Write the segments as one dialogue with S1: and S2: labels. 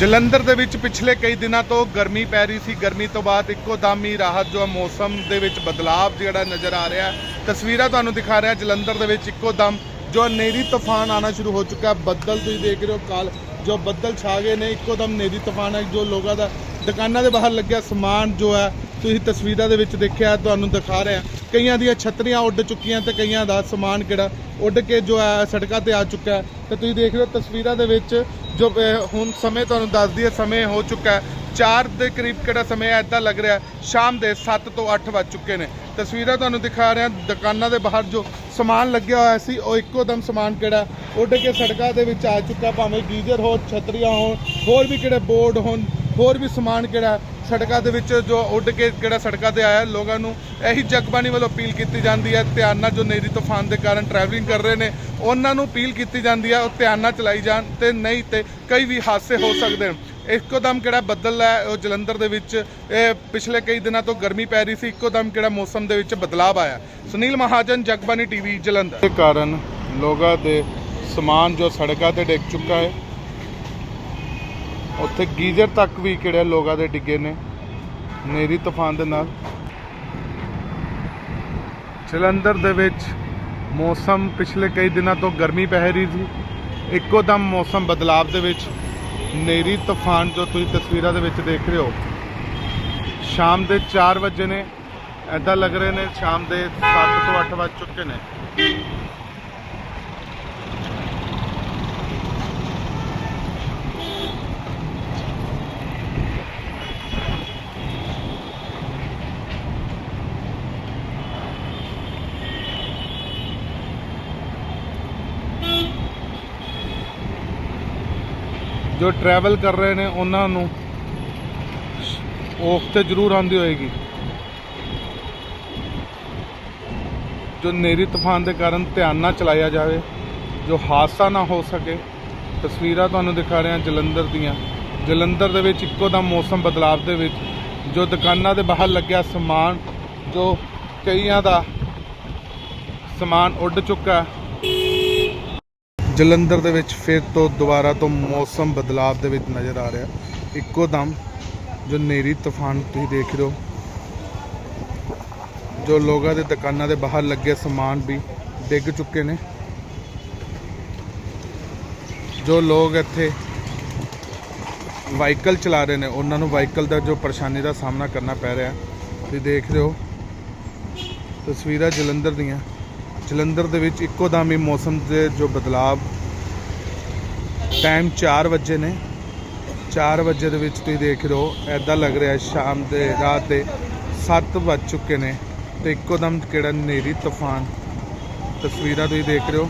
S1: ਜਲੰਧਰ ਦੇ ਵਿੱਚ ਪਿਛਲੇ ਕਈ ਦਿਨਾਂ ਤੋਂ ਗਰਮੀ ਪੈ ਰਹੀ ਸੀ। ਗਰਮੀ ਤੋਂ ਬਾਅਦ ਇੱਕੋ ਦਮ ਹੀ ਰਾਹਤ ਜੋ ਹੈ ਮੌਸਮ ਦੇ ਵਿੱਚ ਬਦਲਾਅ ਜਿਹੜਾ ਨਜ਼ਰ ਆ ਰਿਹਾ। ਤਸਵੀਰਾਂ ਤੁਹਾਨੂੰ ਦਿਖਾ ਰਿਹਾ ਜਲੰਧਰ ਦੇ ਵਿੱਚ ਇੱਕੋ ਦਮ ਜੋ ਨੇਰੀ ਤੂਫਾਨ ਆਣਾ ਸ਼ੁਰੂ ਹੋ ਚੁੱਕਾ। ਬੱਦਲ ਤੁਸੀਂ ਦੇਖ ਰਹੇ ਹੋ, ਕਾਲ ਜੋ ਬੱਦਲ ਛਾ ਗਏ ਨੇ, ਇੱਕੋ ਦਮ ਨੇਰੀ ਤੂਫਾਨ ਹੈ ਜੋ ਲੋਕਾਂ ਦਾ ਦੁਕਾਨਾਂ ਦੇ ਬਾਹਰ ਲੱਗਿਆ ਸਮਾਨ ਜੋ ਹੈ ਤੁਸੀਂ ਤਸਵੀਰਾਂ ਦੇ ਵਿੱਚ ਦੇਖਿਆ, ਤੁਹਾਨੂੰ ਦਿਖਾ ਰਿਹਾ। ਕਈਆਂ ਦੀਆਂ ਛਤਰੀਆਂ ਉੱਡ ਚੁੱਕੀਆਂ ਤੇ ਕਈਆਂ ਦਾ ਸਮਾਨ ਕਿਹੜਾ ਉੱਡ ਕੇ ਜੋ ਹੈ ਸੜਕਾਂ ਤੇ ਆ ਚੁੱਕਾ ਹੈ। ਤੇ ਤੁਸੀਂ ਦੇਖ ਰਹੇ ਹੋ ਤਸਵੀਰਾਂ ਦੇ ਵਿੱਚ ਜੋ ਹੁਣ ਸਮੇਂ ਤੁਹਾਨੂੰ ਦੱਸਦੀ ਹੈ ਸਮੇਂ ਹੋ ਚੁੱਕਾ ਹੈ। 4 ਦੇ ਕਰੀਬ ਕਿਹੜਾ ਸਮੇਂ ਹੈ ਇਦਾਂ ਲੱਗ ਰਿਹਾ ਸ਼ਾਮ ਦੇ 7 ਤੋਂ 8 ਵੱਜ ਚੁੱਕੇ ਨੇ। ਤਸਵੀਰਾਂ ਤੁਹਾਨੂੰ ਦਿਖਾ ਰਿਹਾ ਦੁਕਾਨਾਂ ਦੇ ਬਾਹਰ ਜੋ ਸਮਾਨ ਲੱਗਿਆ ਹੋਇਆ ਸੀ, ਉਹ ਇੱਕੋ ਦਮ ਸਮਾਨ ਕਿਹੜਾ ਉੱਡ ਕੇ ਸੜਕਾਂ ਦੇ ਵਿੱਚ ਆ ਚੁੱਕਾ ਭਾਵੇਂ ਗੀਜ਼ਰ ਹੋ ਛਤਰੀਆਂ ਹੋਣ, ਹੋਰ ਵੀ ਕਿਹੜੇ ਬੋਰਡ ਹੋਣ, ਹੋਰ ਵੀ ਸਮਾਨ ਕਿਹੜਾ ਸੜਕਾਂ ਦੇ ਵਿੱਚ ਜੋ ਉੱਡ ਕੇ ਕਿਹੜਾ ਸੜਕਾਂ ਤੇ ਆਇਆ, ਲੋਕਾਂ ਨੂੰ ਇਹੀ ਜਗਬਾਣੀ ਵੱਲੋਂ ਅਪੀਲ ਕੀਤੀ ਜਾਂਦੀ ਹੈ, ਧਿਆਨ ਨਾਲ ਜੋ ਨੇਰੀ ਤੂਫਾਨ ਦੇ ਕਾਰਨ ਟਰੈਵਲਿੰਗ ਕਰ ਰਹੇ ਨੇ, ਉਹਨਾਂ ਨੂੰ ਅਪੀਲ ਕੀਤੀ ਜਾਂਦੀ ਹੈ, ਉਹ ਧਿਆਨ ਨਾਲ ਚਲਾਈ ਜਾਣ ਤੇ ਨਹੀਂ ਤੇ ਕਈ ਵੀ ਹਾਦਸੇ ਹੋ ਸਕਦੇ ਨੇ ਇੱਕੋ ਦਮ ਕਿਹੜਾ ਬੱਦਲ ਹੈ, ਉਹ ਜਲੰਧਰ ਦੇ ਵਿੱਚ, ਇਹ ਪਿਛਲੇ ਕਈ ਦਿਨਾਂ ਤੋਂ ਗਰਮੀ ਪੈ ਰਹੀ ਸੀ, ਇੱਕੋ ਦਮ ਕਿਹੜਾ ਮੌਸਮ ਦੇ ਵਿੱਚ ਬਦਲਾਅ ਆਇਆ। ਸੁਨੀਲ ਮਹਾਜਨ, ਜਗਬਾਣੀ ਟੀਵੀ, ਜਲੰਧਰ। ਦੇ ਕਾਰਨ ਲੋਕਾਂ ਦੇ ਸਮਾਨ ਜੋ ਸੜਕਾਂ ਤੇ ਡਿੱਗ ਚੁੱਕਾ ਹੈ ਉੱਥੇ ਗੀਜ਼ਰ ਤੱਕ ਵੀ ਕਿਹੜੇ ਲੋਕਾਂ ਦੇ ਡਿੱਗੇ ਨੇ, ਨੇਰੀ ਤੂਫਾਨ ਦੇ ਨਾਲ। ਜਲੰਧਰ ਦੇ ਵਿੱਚ ਮੌਸਮ ਪਿਛਲੇ ਕਈ ਦਿਨਾਂ ਤੋਂ ਗਰਮੀ ਪੈ ਰਹੀ ਸੀ। ਇੱਕੋ ਦਮ ਮੌਸਮ ਬਦਲਾਅ ਦੇ ਵਿੱਚ ਨੇਰੀ ਤੂਫਾਨ ਜੋ ਤੁਸੀਂ ਤਸਵੀਰਾਂ ਦੇ ਵਿੱਚ ਦੇਖ ਰਹੇ ਹੋ, ਸ਼ਾਮ ਦੇ 4 ਵਜੇ ਨੇ। ਐਦਾਂ ਲੱਗ ਰਹੇ ਨੇ ਸ਼ਾਮ ਦੇ 7 ਤੋਂ 8 ਵੱਜ ਚੁੱਕੇ ਨੇ। ਜੋ ਟਰੈਵਲ ਕਰ ਰਹੇ ਨੇ ਉਹਨਾਂ ਨੂੰ ਔਖ ਤੇ ਜ਼ਰੂਰ ਆਉਂਦੀ ਹੋਏਗੀ। ਜੋ ਨੇਰੀ ਤੂਫਾਨ ਦੇ ਕਾਰਨ ਧਿਆਨ ਨਾਲ ਚਲਾਇਆ ਜਾਵੇ, ਜੋ ਹਾਦਸਾ ਨਾ ਹੋ ਸਕੇ, ਤਸਵੀਰਾਂ ਤੁਹਾਨੂੰ ਦਿਖਾ ਰਿਹਾ ਜਲੰਧਰ ਦੀਆਂ। ਜਲੰਧਰ ਦੇ ਵਿੱਚ ਇੱਕੋ ਦਾ ਮੌਸਮ ਬਦਲਾਅ ਦੇ ਵਿੱਚ, ਜੋ ਦੁਕਾਨਾਂ ਦੇ ਬਾਹਰ ਲੱਗਿਆ ਸਮਾਨ, ਜੋ ਕਈਆਂ ਦਾ ਸਮਾਨ ਉੱਡ ਚੁੱਕਾ। ਜਲੰਧਰ ਦੇ ਵਿੱਚ ਫਿਰ ਤੋਂ ਦੁਬਾਰਾ ਤੋਂ ਮੌਸਮ ਬਦਲਾਅ ਦੇ ਵਿੱਚ ਨਜ਼ਰ ਆ ਰਿਹਾ। ਇੱਕੋ ਦਮ ਜੋ ਨੇਰੀ ਤੂਫਾਨ ਤੁਸੀਂ ਦੇਖ ਰਹੇ ਹੋ, ਜੋ ਲੋਕਾਂ ਦੇ ਦੁਕਾਨਾਂ ਦੇ ਬਾਹਰ ਲੱਗੇ ਸਮਾਨ ਵੀ ਡਿੱਗ ਚੁੱਕੇ ਨੇ। ਜੋ ਲੋਕ ਇੱਥੇ ਵਾਹੀਕਲ ਚਲਾ ਰਹੇ ਨੇ, ਉਹਨਾਂ ਨੂੰ ਵਾਹੀਕਲ ਦਾ ਜੋ ਪਰੇਸ਼ਾਨੀ ਦਾ ਸਾਹਮਣਾ ਕਰਨਾ ਪੈ ਰਿਹਾ। ਤੁਸੀਂ ਦੇਖ ਰਹੇ ਹੋ ਤਸਵੀਰਾਂ ਜਲੰਧਰ ਦੀਆਂ। ਜਲੰਧਰ ਦੇ ਵਿੱਚ ਇੱਕੋ ਦਮ ਹੀ ਮੌਸਮ ਦੇ ਜੋ ਬਦਲਾਅ ਟਾਈਮ 4 ਵਜੇ ਨੇ। 4 ਵਜੇ ਦੇ ਵਿੱਚ ਤੁਸੀਂ ਦੇਖ ਰਹੇ ਹੋ ਐਦਾਂ ਲੱਗ ਰਿਹਾ ਸ਼ਾਮ ਦੇ, ਰਾਤ ਦੇ 7 ਵੱਜ ਚੁੱਕੇ ਨੇ ਤੇ ਇੱਕੋ ਦਮ ਕਿਹੜਾ ਨੇਰੀ ਤੂਫਾਨ ਤਸਵੀਰਾਂ ਤੁਸੀਂ ਦੇਖ ਰਹੇ ਹੋ।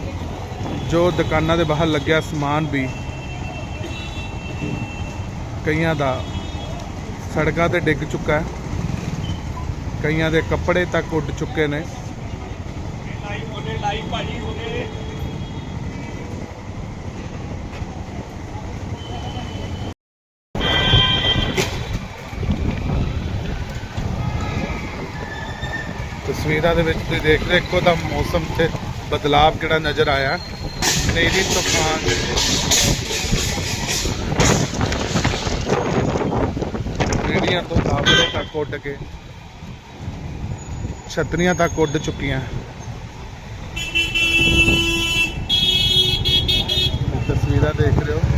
S1: ਜੋ ਦੁਕਾਨਾਂ ਦੇ ਬਾਹਰ ਲੱਗਿਆ ਸਮਾਨ ਵੀ, ਕਈਆਂ ਦਾ ਸੜਕਾਂ ਤੇ ਡਿੱਗ ਚੁੱਕਾ ਹੈ। ਕਈਆਂ ਦੇ ਕੱਪੜੇ ਤੱਕ ਉੱਡ ਚੁੱਕੇ ਨੇ। ਤਸਵੀਰਾਂ ਦੇ ਵਿੱਚ ਤੁਸੀਂ ਦੇਖ ਰਹੇ ਇੱਕੋ ਦਮ ਮੌਸਮ 'ਚ ਬਦਲਾਵ ਕਿਹੜਾ ਨਜ਼ਰ ਆਇਆ। ਨੇਰੀ, ਤੂਫਾਨ। ਰੇੜੀਆਂ ਤੋਂ ਲਾਪਰੇ ਤੱਕ ਉੱਡ ਕੇ, ਛਤਰੀਆਂ ਤੱਕ ਉੱਡ ਚੁੱਕੀਆਂ। ਤਸਵੀਰਾਂ ਦੇਖ ਰਹੇ ਹੋ।